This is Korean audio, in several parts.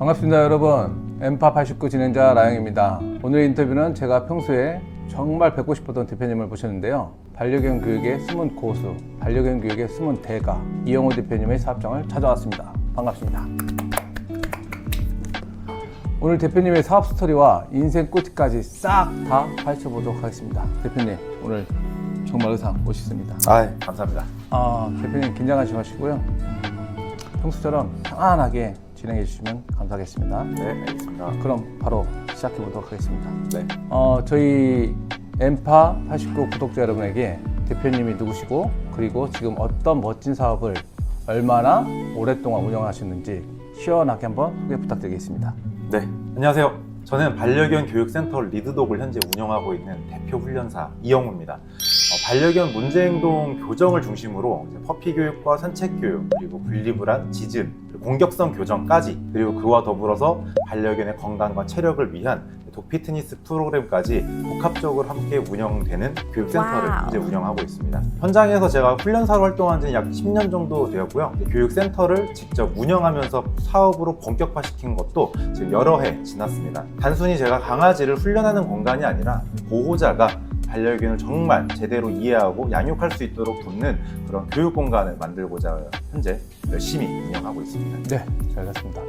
반갑습니다 여러분. 엠파 89 진행자 라영입니다. 오늘 인터뷰는 제가 평소에 정말 뵙고 싶었던 대표님을 모셨는데요. 반려견 교육의 숨은 고수 반려견 교육의 숨은 대가 이영호 대표님의 사업장을 찾아왔습니다. 반갑습니다. 오늘 대표님의 사업 스토리와 인생 꿀팁까지 싹 다 파헤쳐보도록 하겠습니다. 대표님 오늘 정말 의상 멋있습니다. 아, 감사합니다. 아, 대표님 긴장하지 마시고요. 음, 평소처럼 편안하게 진행해 주시면 감사하겠습니다. 네, 알겠습니다. 그럼 바로 시작해 보도록 하겠습니다. 네. 어, 저희 엠파 89 구독자 여러분에게 대표님이 누구시고 그리고 지금 어떤 멋진 사업을 얼마나 오랫동안 운영하셨는지 시원하게 한번 소개 부탁드리겠습니다. 네. 안녕하세요. 저는 반려견 교육센터 리드독을 현재 운영하고 있는 대표 훈련사 이영우입니다. 어, 반려견 문제행동 교정을 중심으로 퍼피 교육과 산책 교육, 그리고 분리불안, 그리고 공격성 교정까지, 그리고 그와 더불어서 반려견의 건강과 체력을 위한 독 피트니스 프로그램까지 복합적으로 함께 운영되는 교육센터를 와우. 현재 운영하고 있습니다. 현장에서 제가 훈련사로 활동한 지는 약 10년 정도 되었고요. 교육센터를 직접 운영하면서 사업으로 본격화시킨 것도 지금 여러 해 지났습니다. 단순히 제가 강아지를 훈련하는 공간이 아니라 보호자가 반려견을 정말 제대로 이해하고 양육할 수 있도록 돕는 그런 교육 공간을 만들고자 현재 열심히 운영하고 있습니다. 네, 잘 됐습니다.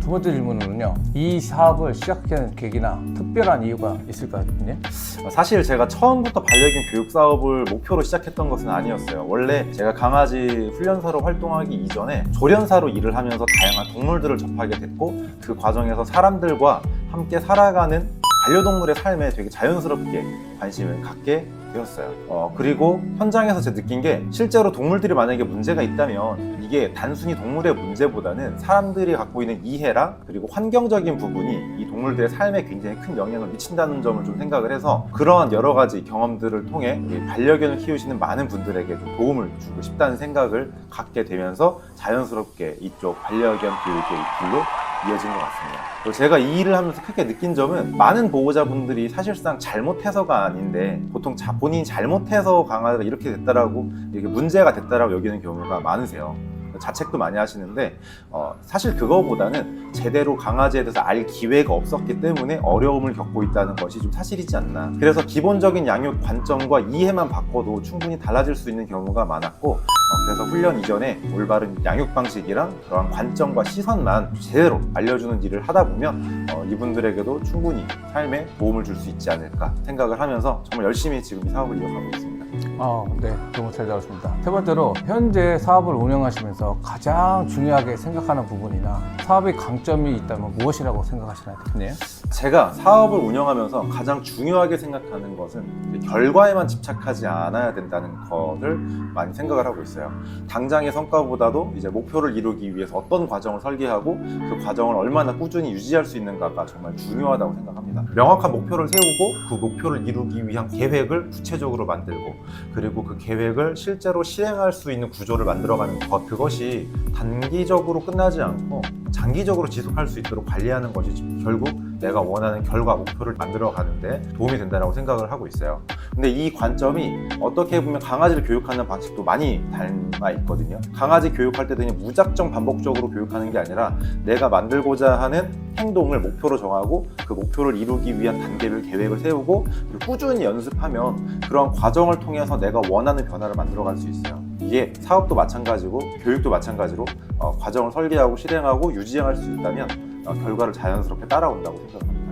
두 번째 질문은요. 이 사업을 시작하는 계기나 특별한 이유가 있을까요, 대표님? 사실 제가 처음부터 반려견 교육 사업을 목표로 시작했던 것은 아니었어요. 원래 제가 강아지 훈련사로 활동하기 이전에 조련사로 일을 하면서 다양한 동물들을 접하게 됐고 그 과정에서 사람들과 함께 살아가는 반려동물의 삶에 되게 자연스럽게 관심을 갖게 되었어요. 어, 그리고 현장에서 제가 느낀 게 실제로 동물들이 만약에 문제가 있다면 이게 단순히 동물의 문제보다는 사람들이 갖고 있는 이해랑 그리고 환경적인 부분이 이 동물들의 삶에 굉장히 큰 영향을 미친다는 점을 좀 생각을 해서 그러한 여러 가지 경험들을 통해 반려견을 키우시는 많은 분들에게 좀 도움을 주고 싶다는 생각을 갖게 되면서 자연스럽게 이쪽 반려견 교육의 이 길로 이어진 것 같습니다. 제가 이 일을 하면서 크게 느낀 점은 많은 보호자분들이 사실상 잘못해서가 아닌데 보통 자, 본인이 잘못해서 강아지가 이렇게 됐다라고 이렇게 문제가 됐다라고 여기는 경우가 많으세요. 자책도 많이 하시는데 어, 사실 그거보다는 제대로 강아지에 대해서 알 기회가 없었기 때문에 어려움을 겪고 있다는 것이 좀 사실이지 않나. 그래서 기본적인 양육 관점과 이해만 바꿔도 충분히 달라질 수 있는 경우가 많았고 어, 그래서 훈련 이전에 올바른 양육 방식이랑 그러한 관점과 시선만 제대로 알려주는 일을 하다 보면 어, 이분들에게도 충분히 삶에 도움을 줄 수 있지 않을까 생각을 하면서 정말 열심히 지금 이 사업을 이어가고 있습니다. 아, 네, 너무 잘 들었습니다. 세 번째로 현재 사업을 운영하시면서 가장 중요하게 생각하는 부분이나 사업의 강점이 있다면 무엇이라고 생각하시나요, 대표님? 제가 사업을 운영하면서 가장 중요하게 생각하는 것은 결과에만 집착하지 않아야 된다는 것을 많이 생각을 하고 있어요. 당장의 성과보다도 이제 목표를 이루기 위해서 어떤 과정을 설계하고 그 과정을 얼마나 꾸준히 유지할 수 있는가가 정말 중요하다고 생각합니다. 명확한 목표를 세우고 그 목표를 이루기 위한 계획을 구체적으로 만들고 그리고 그 계획을 실제로 실행할 수 있는 구조를 만들어가는 것 그것이 단기적으로 끝나지 않고 장기적으로 지속할 수 있도록 관리하는 것이 결국 내가 원하는 결과 목표를 만들어 가는데 도움이 된다고 생각을 하고 있어요. 근데 이 관점이 어떻게 보면 강아지를 교육하는 방식도 많이 닮아 있거든요. 강아지 교육할 때도 그냥 무작정 반복적으로 교육하는 게 아니라 내가 만들고자 하는 행동을 목표로 정하고 그 목표를 이루기 위한 단계별 계획을 세우고 꾸준히 연습하면 그런 과정을 통해서 내가 원하는 변화를 만들어 갈 수 있어요. 이게 사업도 마찬가지고 교육도 마찬가지로 어, 과정을 설계하고 실행하고 유지할 수 있다면 어, 결과를 자연스럽게 따라온다고 생각합니다.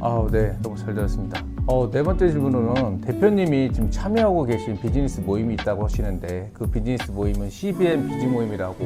아, 네, 너무 잘 들었습니다. 어, 네 번째 질문은 대표님이 지금 참여하고 계신 비즈니스 모임이 있다고 하시는데 그 비즈니스 모임은 CBM 비즈 모임이라고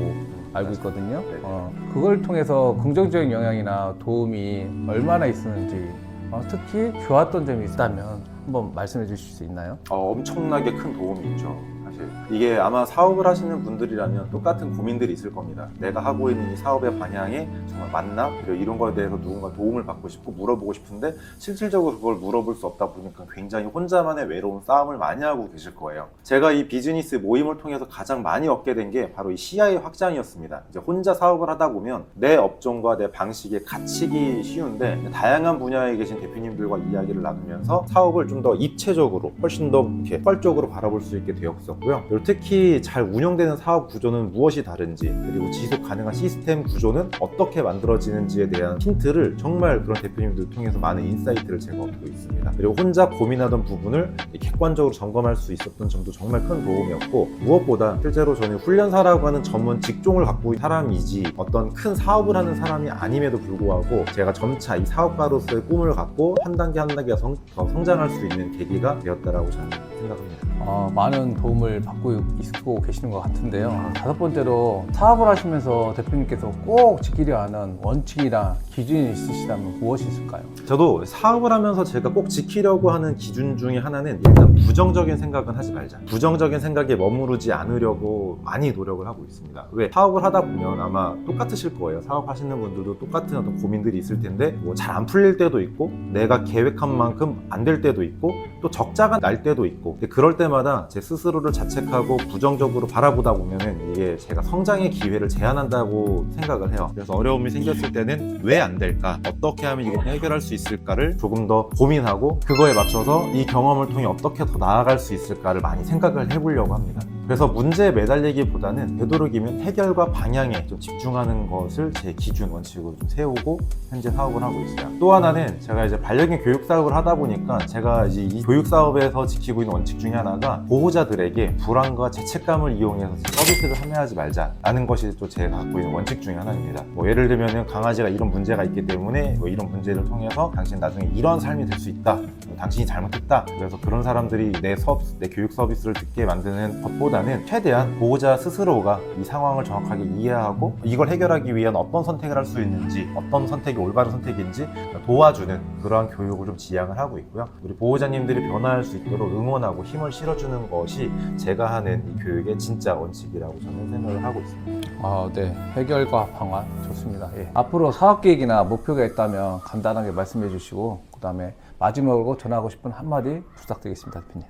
알고 있거든요. 네. 어, 그걸 통해서 긍정적인 영향이나 도움이 얼마나 있었는지 어, 특히 좋았던 점이 있다면 한번 말씀해 주실 수 있나요? 어, 엄청나게 큰 도움이 있죠. 사실 이게 아마 사업을 하시는 분들이라면 똑같은 고민들이 있을 겁니다. 내가 하고 있는 이 사업의 방향이 정말 맞나? 그리고 이런 거에 대해서 누군가 도움을 받고 싶고 물어보고 싶은데 실질적으로 그걸 물어볼 수 없다 보니까 굉장히 혼자만의 외로운 싸움을 많이 하고 계실 거예요. 제가 이 비즈니스 모임을 통해서 가장 많이 얻게 된 게 바로 이 시야의 확장이었습니다. 이제 혼자 사업을 하다 보면 내 업종과 내 방식에 갇히기 쉬운데 다양한 분야에 계신 대표님들과 이야기를 나누면서 사업을 좀 더 입체적으로 훨씬 더 이렇게 펄적으로 바라볼 수 있게 되었었고 같고요. 그리고 특히 잘 운영되는 사업 구조는 무엇이 다른지 그리고 지속 가능한 시스템 구조는 어떻게 만들어지는지에 대한 힌트를 정말 그런 대표님들 통해서 많은 인사이트를 제가 얻고 있습니다. 그리고 혼자 고민하던 부분을 객관적으로 점검할 수 있었던 점도 정말 큰 도움이었고 무엇보다 실제로 저는 훈련사라고 하는 전문 직종을 갖고 있는 사람이지 어떤 큰 사업을 하는 사람이 아님에도 불구하고 제가 점차 이 사업가로서의 꿈을 갖고 한 단계 한 단계 성, 더 성장할 수 있는 계기가 되었다라고 저는 생각합니다. 어, 많은 도움을 받고 있고 계시는 것 같은데요. 다섯 번째로 사업을 하시면서 대표님께서 꼭 지키려 하는 원칙이나 기준이 있으시다면 무엇이 있을까요? 저도 사업을 하면서 제가 꼭 지키려고 하는 기준 중에 하나는 일단 부정적인 생각은 하지 말자. 부정적인 생각에 머무르지 않으려고 많이 노력을 하고 있습니다. 왜? 사업을 하다 보면 아마 똑같으실 거예요. 사업하시는 분들도 똑같은 어떤 고민들이 있을 텐데 뭐 잘 안 풀릴 때도 있고 내가 계획한 만큼 안 될 때도 있고 또 적자가 날 때도 있고 그럴 때마다 제 스스로를 자책하고 부정적으로 바라보다 보면은 이게 제가 성장의 기회를 제한한다고 생각을 해요. 그래서 어려움이 생겼을 때는 왜 안 될까? 어떻게 하면 이걸 해결할 수 있을까를 조금 더 고민하고 그거에 맞춰서 이 경험을 통해 어떻게 더 나아갈 수 있을까를 많이 생각을 해보려고 합니다. 그래서 문제에 매달리기보다는 되도록이면 해결과 방향에 좀 집중하는 것을 제 기준 원칙으로 좀 세우고 현재 사업을 하고 있어요. 또 하나는 제가 이제 반려견 교육 사업을 하다 보니까 제가 이제 이 교육 사업에서 지키고 있는 원칙 중에 하나가 보호자들에게 불안과 죄책감을 이용해서 서비스를 판매하지 말자라는 것이 또 제가 갖고 있는 원칙 중에 하나입니다. 뭐 예를 들면은 강아지가 이런 문제가 있기 때문에 뭐 이런 문제를 통해서 당신 나중에 이런 삶이 될 수 있다. 뭐 당신이 잘못했다. 그래서 그런 사람들이 내 수업, 내 교육 서비스를 듣게 만드는 것보다 는 최대한 보호자 스스로가 이 상황을 정확하게 이해하고 이걸 해결하기 위한 어떤 선택을 할 수 있는지 어떤 선택이 올바른 선택인지 도와주는 그러한 교육을 좀 지향을 하고 있고요. 우리 보호자님들이 변화할 수 있도록 응원하고 힘을 실어주는 것이 제가 하는 이 교육의 진짜 원칙이라고 저는 생각을 하고 있습니다. 아, 네. 해결과 방안 좋습니다. 예. 앞으로 사업 계획이나 목표가 있다면 간단하게 말씀해 주시고 그다음에 마지막으로 전하고 싶은 한마디 부탁드리겠습니다, 대표님.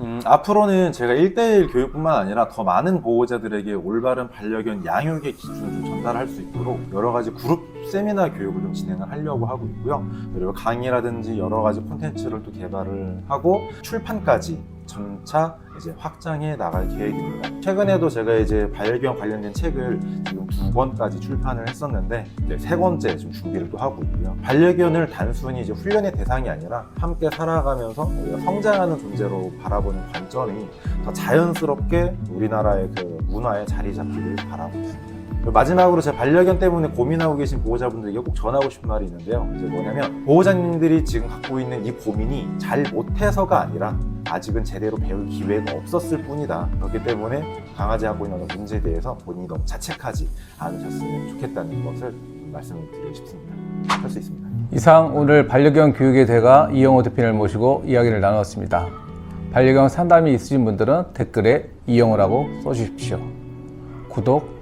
음, 앞으로는 제가 1대1 교육뿐만 아니라 더 많은 보호자들에게 올바른 반려견 양육의 기준을 좀 전달할 수 있도록 여러 가지 그룹 세미나 교육을 좀 진행을 하려고 하고 있고요. 그리고 강의라든지 여러 가지 콘텐츠를 또 개발을 하고 출판까지 점차 이제 확장해 나갈 계획입니다. 최근에도 제가 이제 반려견 관련된 책을 지금 두 권까지 출판을 했었는데 이제 세 권째 지금 준비를 또 하고 있고요. 반려견을 단순히 이제 훈련의 대상이 아니라 함께 살아가면서 성장하는 존재로 바라보는 관점이 더 자연스럽게 우리나라의 그 문화에 자리 잡기를 바라고 있습니다. 마지막으로 제 반려견 때문에 고민하고 계신 보호자분들에게 꼭 전하고 싶은 말이 있는데요. 이제 뭐냐면 보호자님들이 지금 갖고 있는 이 고민이 잘 못해서가 아니라 아직은 제대로 배울 기회가 없었을 뿐이다. 그렇기 때문에 강아지 하고 있는 문제에 대해서 본인이 너무 자책하지 않으셨으면 좋겠다는 것을 말씀을 드리고 싶습니다. 할 수 있습니다. 이상 오늘 반려견 교육의 대가 이영호 대표님을 모시고 이야기를 나누었습니다. 반려견 상담이 있으신 분들은 댓글에 이영호라고 써주십시오. 구독,